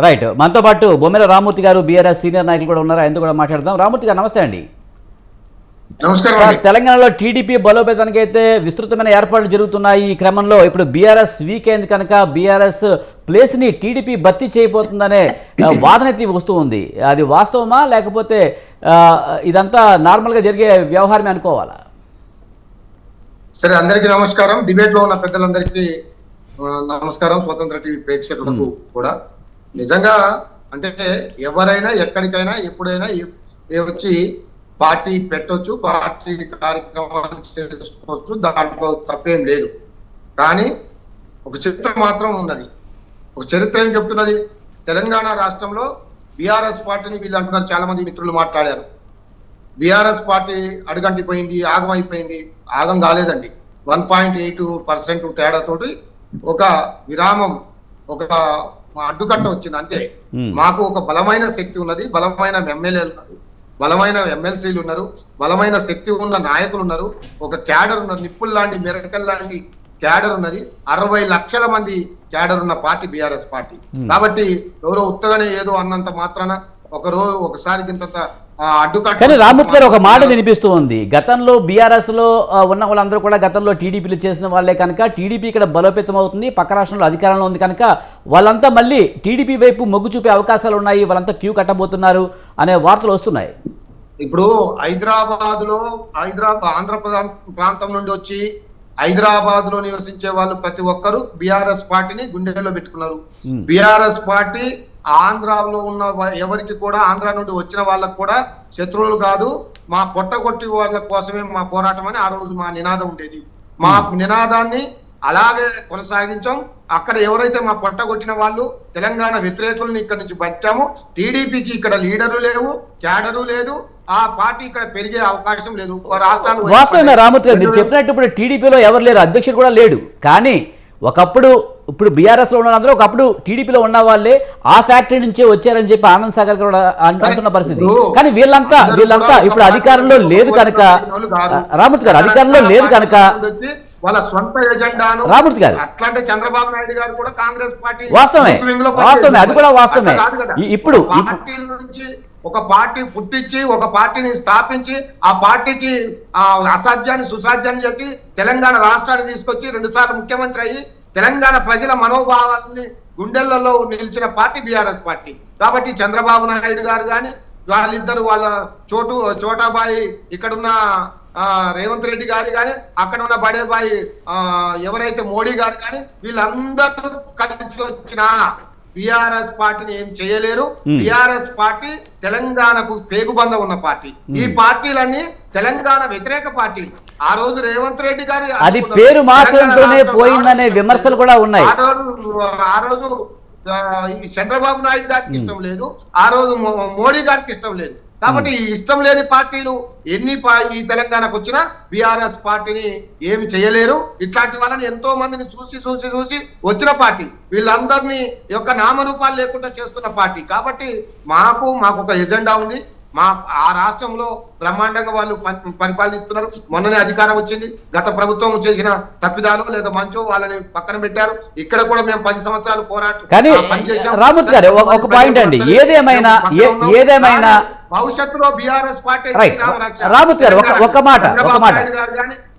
Right మనతో పాటు బొమ్మెల రామూర్తి గారు బీఆర్ఎస్ సీనియర్ నాయకులు కూడా ఉన్నారు? ఆయనతో కూడా మాట్లాడదాం. రామూర్తి గారు నమస్తే అండి. నమస్కారం. తెలంగాణలో టీడీపీ బలోపేతానికి అయితే విస్తృతమైన ఏర్పాట్లు జరుగుతున్నాయి. ఈ క్రమంలో ఇప్పుడు బీఆర్ఎస్ వీక్ అయింది కనుక బీఆర్ఎస్ ప్లేస్ని టీడీపీ భర్తీ చేయబోతుందనే వాదన వస్తూ ఉంది. అది వాస్తవమా? లేకపోతే ఇదంతా నార్మల్గా జరిగే వ్యవహారమే అనుకోవాలా? సరే అందరికీ నమస్కారం. డిబేట్లో ఉన్న పెద్దలందరికీ నమస్కారం. స్వతంత్ర టీవీ ప్రేక్షకులకు కూడా. నిజంగా అంటే ఎవరైనా ఎక్కడికైనా ఎప్పుడైనా వచ్చి పార్టీ పెట్టొచ్చు పార్టీ కార్యక్రమాలు చేసుకోవచ్చు దాంట్లో తప్పేం లేదు. కానీ ఒక చరిత్ర మాత్రం ఉన్నది. ఒక చరిత్ర ఏం చెప్తున్నది? తెలంగాణ రాష్ట్రంలో బీఆర్ఎస్ పార్టీని వీళ్ళు అంటున్నారు చాలా మంది మిత్రులు మాట్లాడారు. బీఆర్ఎస్ పార్టీ అడుగంటిపోయింది ఆగం అయిపోయింది ఆగం కాలేదండి. వన్ పాయింట్ ఎయిట్ పర్సెంట్ తేడాతోటి ఒక విరామం ఒక అడ్డుకట్ట వచ్చింది అంతే. మాకు ఒక బలమైన శక్తి ఉన్నది బలమైన ఎమ్మెల్యేలు ఉన్నారు. బలమైన ఎమ్మెల్సీలు ఉన్నారు బలమైన శక్తి ఉన్న నాయకులు ఉన్నారు ఒక క్యాడర్ ఉన్నారు నిప్పుల్ లాంటి మెరకల్ లాంటి క్యాడర్ ఉన్నది. అరవై లక్షల మంది క్యాడర్ ఉన్న పార్టీ బీఆర్ఎస్ పార్టీ. కాబట్టి ఎవరో ఉత్తగానే ఏదో అన్నంత మాత్రాన ఒక రోజు ఒకసారి ఇంత కానీ రామూర్తి గారు ఒక మాట వినిపిస్తూ ఉంది. గతంలో బీఆర్ఎస్లో ఉన్న వాళ్ళందరూ కూడా గతంలో టీడీపీలు చేసిన వాళ్ళే కనుక టీడీపీ ఇక్కడ బలోపేతం అవుతుంది పక్క రాష్ట్రంలో అధికారంలో ఉంది కనుక వాళ్ళంతా మళ్ళీ టీడీపీ వైపు మొగ్గు చూపే అవకాశాలు ఉన్నాయి వాళ్ళంతా క్యూ కట్టబోతున్నారు అనే వార్తలు వస్తున్నాయి. ఇప్పుడు హైదరాబాద్లో హైదరాబాద్ ఆంధ్ర ప్రాంతం నుండి వచ్చి హైదరాబాద్లో నివసించే వాళ్ళు ప్రతి ఒక్కరు బిఆర్ఎస్ పార్టీని గుండెల్లో పెట్టుకున్నారు. బిఆర్ఎస్ పార్టీ ఆంధ్రాలో ఉన్న ఎవరికి కూడా ఆంధ్ర నుండి వచ్చిన వాళ్ళకు కూడా శత్రువులు కాదు. మా పొట్టగొట్టి వాళ్ళ కోసమే మా పోరాటం అని ఆ రోజు మా నినాదం ఉండేది. మా నినాదాన్ని అలాగే కొనసాగించాం. అక్కడ ఎవరైతే మా పొట్టగొట్టిన వాళ్ళు తెలంగాణ వ్యతిరేకులను ఇక్కడ నుంచి పట్టాము టీడీపీకి ఇక్కడ లీడరు లేవు క్యాడరు లేదు ఆ పార్టీ ఇక్కడ పెరిగే అవకాశం లేదు. రాష్ట్రాలు వాస్తవమే రామూర్తి గారు మీరు చెప్పినట్టు ఇప్పుడు టీడీపీలో ఎవరు లేరు అధ్యక్షుడు కూడా లేడు. కానీ ఒకప్పుడు ఇప్పుడు బీఆర్ఎస్లో ఉన్న అందరూ ఒకప్పుడు టీడీపీలో ఉన్న వాళ్ళే ఆ ఫ్యాక్టరీ నుంచే వచ్చారని చెప్పి ఆనంద్ సాగర్ కూడా అంటున్న పరిస్థితి కానీ వీళ్ళంతా వీళ్ళంతా ఇప్పుడు అధికారంలో లేదు కనుక. రామూర్తి గారు అధికారంలో లేదు కనుక వచ్చి వాళ్ళ సొంత ఎజెండాను రామూర్తి గారు. అట్లాంటి చంద్రబాబు నాయుడు గారు కూడా కాంగ్రెస్ పార్టీ వాస్తవమే. వాస్తవమే. అది కూడా వాస్తవమే. ఇప్పుడు- నుంచి ఒక పార్టీ పుట్టించి ఒక పార్టీని స్థాపించి ఆ పార్టీకి ఆ అసాధ్యాన్ని సుసాధ్యాన్ని చేసి తెలంగాణ రాష్ట్రాన్ని తీసుకొచ్చి రెండుసార్లు ముఖ్యమంత్రి అయ్యి తెలంగాణ ప్రజల మనోభావాలని గుండెలలో నిలిచిన పార్టీ బీఆర్ఎస్ పార్టీ. కాబట్టి చంద్రబాబు నాయుడు గారు కానీ వాళ్ళిద్దరు వాళ్ళ చోటు చోటాబాయి ఇక్కడున్న ఆ, రేవంత్ రెడ్డి గారు కానీ అక్కడ ఉన్న బడేబాయి ఎవరైతే మోడీ గారు కానీ వీళ్ళందరూ కలిసి వచ్చిన బిఆర్ఎస్ పార్టీని ఏం చేయలేరు. బిఆర్ఎస్ పార్టీ తెలంగాణకు పేగుబంధం ఉన్న పార్టీ. ఈ పార్టీలన్నీ తెలంగాణ వ్యతిరేక పార్టీలు ఆ రోజు రేవంత్ రెడ్డి గారి అది పేరు మార్చడంతోనే పోయిందనే విమర్శలు కూడా ఉన్నాయి. ఆ రోజు ఆ రోజు చంద్రబాబు నాయుడు గారికి ఇష్టం లేదు. ఆ రోజు మోడీ గారికి ఇష్టం లేదు. కాబట్టి ఇష్టం లేని పార్టీలు ఎన్ని ఈ తెలంగాణకు వచ్చినా బిఆర్ఎస్ పార్టీని ఏమి చేయలేరు. ఇట్లాంటి వాళ్ళని ఎంతో మందిని చూసి చూసి చూసి వచ్చిన పార్టీ. వీళ్ళందరినీ యొక్క నామరూపాలు లేకుండా చేస్తున్న పార్టీ. కాబట్టి మాకు మాకు ఒక ఎజెండా ఉంది. మా ఆ రాష్ట్రంలో బ్రహ్మాండంగా వాళ్ళు పరి- పరిపాలిస్తున్నారు మొన్ననే అధికారం వచ్చింది గత ప్రభుత్వం చేసిన తప్పిదాలు లేదా మంచో వాళ్ళని పక్కన పెట్టారు ఇక్కడ కూడా మేము పది సంవత్సరాలు పోరాటం కానీ. రామూర్తి గారు, ఒక- point అండి. ఏదేమైనా-. ఏదేమైనా- భవిష్యత్తులో బీఆర్ఎస్ పార్టీ. రామూర్తి గారు, ఒక- మాట, ఒక మాట.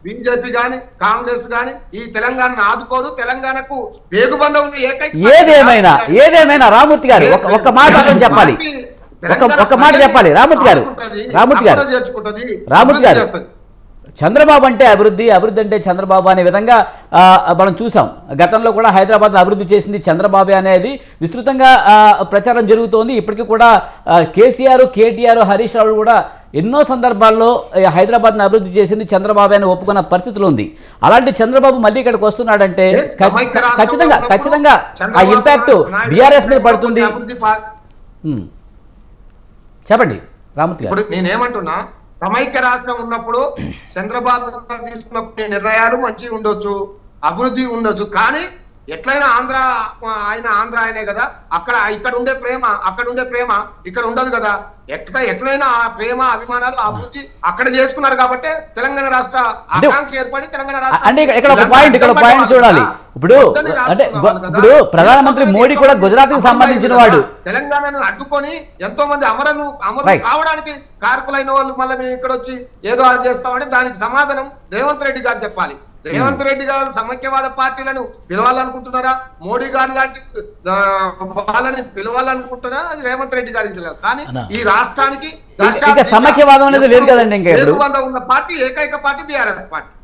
బీజేపీ గాని కాంగ్రెస్ గాని ఈ తెలంగాణను ఆదుకోరు తెలంగాణకు వేగుబంధం ఉన్న ఏకైక ఏదేమైనా ఏదేమైనా రామూర్తి గారు ఒక మాట చెప్పాలి ఒక మాట చెప్పాలి. రామూర్తి గారు. రామూర్తి గారు. రామూర్తి గారు. చంద్రబాబు అంటే అభివృద్ధి అభివృద్ధి అంటే చంద్రబాబు అనే విధంగా మనం చూసాం. గతంలో కూడా హైదరాబాద్ అభివృద్ధి చేసింది చంద్రబాబు అనేది విస్తృతంగా ప్రచారం జరుగుతోంది. ఇప్పటికీ కూడా కేసీఆర్ కేటీఆర్ హరీష్ రావు కూడా ఎన్నో సందర్భాల్లో హైదరాబాద్ను అభివృద్ధి చేసింది చంద్రబాబు అని ఒప్పుకున్న పరిస్థితులు ఉంది. అలాంటి చంద్రబాబు మళ్ళీ ఇక్కడికి వస్తున్నాడంటే ఖచ్చి- ఖచ్చితంగా ఖచ్చితంగా ఆ ఇంపాక్ట్ బీఆర్ఎస్ మీద పడుతుంది. చెప్పండి రామూర్తి ఇప్పుడు నేనేమంటున్నా సమైక్య రాష్ట్రం ఉన్నప్పుడు చంద్రబాబు తీసుకున్న నిర్ణయాలు మంచిగా ఉండొచ్చు అభివృద్ధి ఉండొచ్చు కానీ ఎట్లయినా ఆంధ్ర ఆయన ఆంధ్ర ఆయనే కదా. అక్కడ ఇక్కడ ఉండే ప్రేమ అక్కడ ఉండే ప్రేమ ఇక్కడ ఉండదు కదా. ఎట్లా ఎట్లయినా ఆ ప్రేమ అభిమానాలు అభివృద్ధి అక్కడ చేసుకున్నారు కాబట్టి తెలంగాణ రాష్ట్ర ఆకాంక్ష ఏర్పడి తెలంగాణ రాష్ట్రం అంటే ఇక్కడ- ఒక పాయింట్ ఇక్కడ పాయింట్ చూడాలి. ఇప్పుడు అంటే ఇప్పుడు ప్రధానమంత్రి మోడీ కూడా గుజరాత్కి సంబంధించిన వాడు తెలంగాణను అడ్డుకొని ఎంతో మంది అమరులు అమరులు Right. కావడానికి కారకులైన వాళ్ళు మళ్ళీ మేము ఇక్కడ వచ్చి ఏదో అది చేస్తామంటే దానికి సమాధానం రేవంత్ రెడ్డి గారు చెప్పాలి. రేవంత్ రెడ్డి గారు సమైక్యవాద పార్టీలను పిలవాలనుకుంటున్నారా? మోడీ గారు లాంటి వాళ్ళని పిలవాలనుకుంటున్నారా? అది రేవంత్ రెడ్డి తెలియదు కానీ. ఈ రాష్ట్రానికి సమైక్యవాదం అనేది లేదు కదండి ఇంకా ఉన్న పార్టీ ఏకైక పార్టీ బీఆర్ఎస్ పార్టీ.